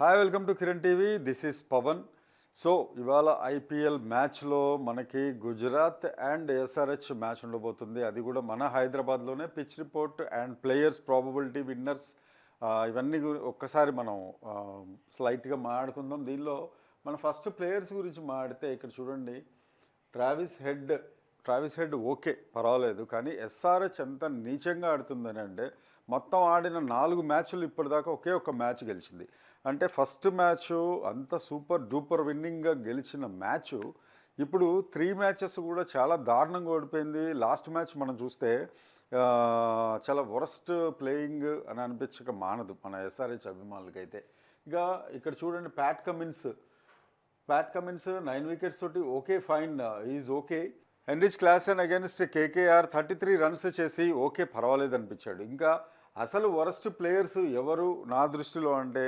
Hi welcome to Kiran TV this is Pavan so ఇవాళ IPL మ్యాచ్లో మనకి Gujarat and SRH match ఉండబోతుంది. అది కూడా మన హైదరాబాద్లోనే. Pitch report and players probability winners ఇవన్నీ ఒక్కసారి మనం స్లైట్గా మాట్లాడుకుందాం. దీనిలో మన ఫస్ట్ ప్లేయర్స్ గురించి మాట్లాడితే ఇక్కడ చూడండి. Travis Head Travis Head okay పర్వాలేదు. కానీ ఎస్ఆర్హెచ్ ఎంత నీచంగా ఆడుతుందని అంటే మొత్తం ఆడిన నాలుగు మ్యాచ్లు ఇప్పటిదాకా ఒకే ఒక మ్యాచ్ గెలిచింది. అంటే ఫస్ట్ మ్యాచ్ అంత సూపర్ డూపర్ విన్నింగ్గా గెలిచిన మ్యాచ్. ఇప్పుడు త్రీ మ్యాచెస్ కూడా చాలా దారుణంగా ఓడిపోయింది. లాస్ట్ మ్యాచ్ మనం చూస్తే చాలా వరస్ట్ ప్లేయింగ్ అని అనిపించక మానదు మన ఎస్ఆర్హెచ్ అభిమానులకైతే. ఇక ఇక్కడ చూడండి Pat Cummins. Pat Cummins nine wickets తోటి okay fine is okay. Heinrich Klaasen and against KKR thirty three runs చేసి ఓకే పర్వాలేదు అనిపించాడు. ఇంకా అసలు వరస్ట్ ప్లేయర్స్ ఎవరు నా దృష్టిలో అంటే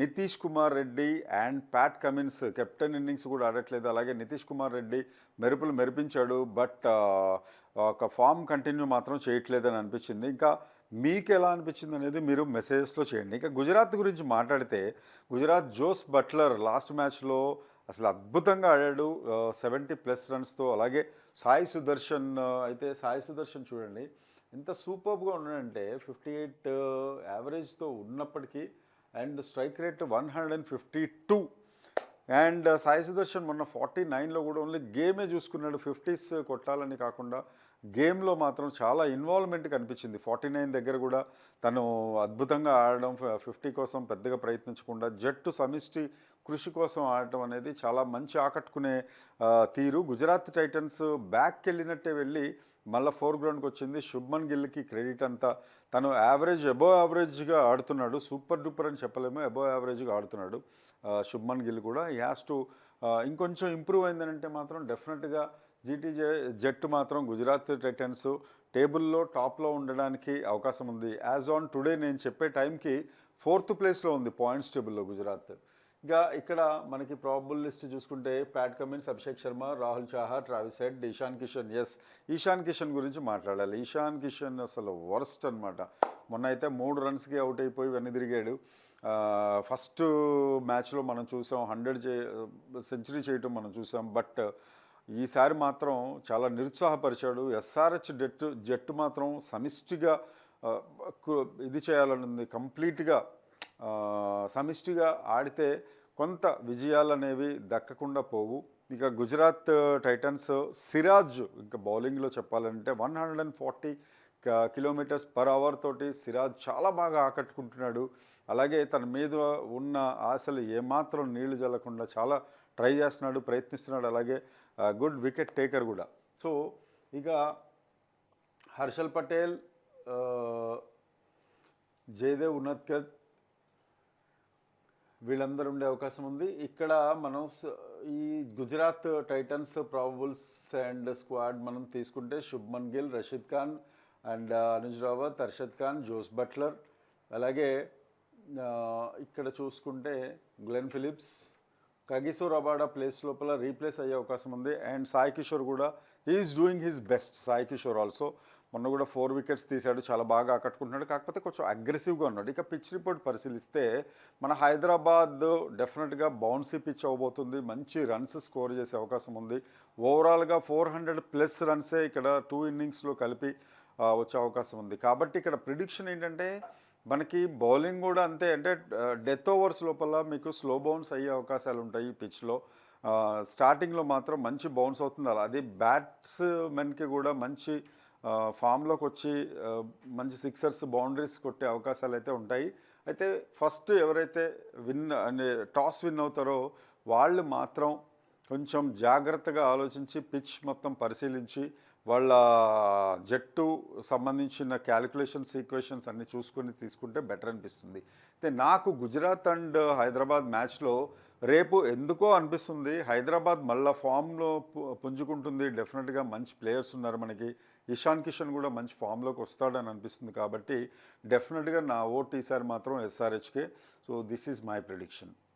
Nitish Kumar Reddy and Pat Cummins. Captain innings కూడా ఆడట్లేదు. అలాగే నితీష్ కుమార్ రెడ్డి మెరుపులు మెరిపించాడు బట్ ఒక ఫామ్ కంటిన్యూ మాత్రం చేయట్లేదని అనిపించింది. ఇంకా మీకు ఎలా అనిపించింది అనేది మీరు మెసేజెస్లో చేయండి. ఇంకా గుజరాత్ గురించి మాట్లాడితే గుజరాత్ జోస్ బట్లర్ లాస్ట్ మ్యాచ్లో అసలు అద్భుతంగా ఆడాడు. సెవెంటీ ప్లస్ రన్స్తో అలాగే సాయి సుదర్శన్ అయితే సాయి సుదర్శన్ చూడండి. ఎంత సూపర్గా ఉన్నాడంటే ఫిఫ్టీ ఎయిట్ uh, యావరేజ్తో ఉన్నప్పటికీ and strike rate one hundred and fifty two. And Sai Sudharsan మొన్న ఫార్టీ నైన్లో కూడా ఓన్లీ గేమే చూసుకున్నాడు. ఫిఫ్టీస్ కొట్టాలని కాకుండా గేమ్లో మాత్రం చాలా ఇన్వాల్వ్మెంట్ కనిపించింది. ఫార్టీ నైన్ దగ్గర కూడా తను అద్భుతంగా ఆడడం ఫిఫ్టీ కోసం పెద్దగా ప్రయత్నించకుండా జట్టు సమిష్టి కృషి కోసం ఆడటం అనేది చాలా మంచి ఆకట్టుకునే తీరు. గుజరాత్ టైటన్స్ బ్యాక్కి వెళ్ళినట్టే వెళ్ళి మళ్ళీ ఫోర్ గ్రౌండ్కి వచ్చింది. శుభ్మన్ గిల్కి క్రెడిట్ అంతా. తను యావరేజ్ అబోవ్ యావరేజ్గా ఆడుతున్నాడు. సూపర్ డూపర్ అని చెప్పలేము. అబోవ్ యావరేజ్గా ఆడుతున్నాడు. శుభ్మన్ గిల్ కూడా. ఈ హ్యాస్ టు ఇంకొంచెం ఇంప్రూవ్ అయిందంటే మాత్రం డెఫినెట్గా జీటీ జట్టు మాత్రం గుజరాత్ టైటన్స్ టేబుల్లో టాప్లో ఉండడానికి అవకాశం ఉంది. యాజ్ ఆన్ టుడే నేను చెప్పే టైంకి ఫోర్త్ ప్లేస్లో ఉంది పాయింట్స్ టేబుల్లో గుజరాత్ ఇక ఇక్కడ మనకి ప్రాబుల్ లిస్ట్ చూసుకుంటే Pat Cummins Abhishek Sharma Rahul Chahar Travis Head Ishan Kishan yes Ishan Kishan గురించి మాట్లాడాలి. ఈశాన్ కిషన్ అసలు వర్స్ట్ అనమాట మొన్న అయితే మూడు రన్స్కి అవుట్ అయిపోయి వెన్ను తిరిగాడు. ఫస్ట్ మ్యాచ్లో మనం చూసాం హండ్రెడ్ చే సెంచరీ చేయటం మనం చూసాం. బట్ ఈసారి మాత్రం చాలా నిరుత్సాహపరిచాడు. ఎస్ఆర్హెచ్ జట్టు జట్టు మాత్రం సమిష్టిగా ఇది చేయాలని ఉంది కంప్లీట్గా సమిష్టిగా ఆడితే కొంత విజయాలు అనేవి దక్కకుండా పోవు. ఇక గుజరాత్ టైటన్స్ సిరాజ్ ఇంకా బౌలింగ్లో చెప్పాలంటే one hundred and forty kilometres per hour తోటి సిరాజ్ చాలా బాగా ఆకట్టుకుంటున్నాడు. అలాగే తన మీద ఉన్న ఆశలు ఏమాత్రం నీళ్ళు జల్లకుండా చాలా ట్రై చేస్తున్నాడు ప్రయత్నిస్తున్నాడు. అలాగే గుడ్ వికెట్ టేకర్ కూడా. సో ఇక హర్షల్ పటేల్ జయదేవ్ ఉన్నత్కర్ వీళ్ళందరూ ఉండే అవకాశం ఉంది. ఇక్కడ మనం ఈ Gujarat Titans probables and squad మనం తీసుకుంటే Shubman Gill Rashid Khan and Anuj Rawat Arshad Khan Jos Buttler. అలాగే ఇక్కడ చూసుకుంటే Glenn Phillips Kagiso Rabada place లోపల రీప్లేస్ అయ్యే అవకాశం ఉంది. అండ్ సాయి కిషోర్ కూడా is doing his best Sai Kishore also మొన్న కూడా ఫోర్ వికెట్స్ తీశాడు చాలా బాగా ఆకట్టుకుంటున్నాడు. కాకపోతే కొంచెం అగ్రెసివ్గా ఉన్నాడు. ఇక పిచ్ రిపోర్ట్ పరిశీలిస్తే మన హైదరాబాద్ డెఫినెట్గా బౌన్సీ పిచ్ అవబోతుంది మంచి రన్స్ స్కోర్ చేసే అవకాశం ఉంది. ఓవరాల్గా ఫోర్ హండ్రెడ్ ప్లస్ రన్సే ఇక్కడ టూ ఇన్నింగ్స్లో కలిపి వచ్చే అవకాశం ఉంది. కాబట్టి ఇక్కడ ప్రిడిక్షన్ ఏంటంటే మనకి బౌలింగ్ కూడా అంతే. అంటే డెత్ ఓవర్స్ లోపల మీకు స్లో బౌన్స్ అయ్యే అవకాశాలు ఉంటాయి ఈ పిచ్లో స్టార్టింగ్లో మాత్రం మంచి బౌన్స్ అవుతుంది. అలా అది బ్యాట్స్మెన్కి కూడా మంచి ఫామ్లోకి వచ్చి మంచి సిక్సర్స్ బౌండరీస్ కొట్టే అవకాశాలు అయితే ఉంటాయి. అయితే ఫస్ట్ ఎవరైతే విన్ అంటే టాస్ విన్ అవుతారో వాళ్ళు మాత్రం కొంచెం జాగ్రత్తగా ఆలోచించి పిచ్ మొత్తం పరిశీలించి వాళ్ళ జట్టు సంబంధించిన క్యాలిక్యులేషన్స్ ఈక్వేషన్స్ అన్ని చూసుకొని తీసుకుంటే బెటర్ అనిపిస్తుంది. అయితే నాకు గుజరాత్ అండ్ హైదరాబాద్ మ్యాచ్లో రేపు ఎందుకో అనిపిస్తుంది. హైదరాబాద్ మళ్ళా ఫామ్లో పు- పుంజుకుంటుంది. డెఫినెట్గా మంచి ప్లేయర్స్ ఉన్నారు మనకి. ఇషాన్ కిషన్ కూడా మంచి ఫామ్లోకి వస్తాడని అనిపిస్తుంది కాబట్టి డెఫినెట్గా నా ఓట్ ఈసారి మాత్రం ఎస్ఆర్హెచ్కే so this is my prediction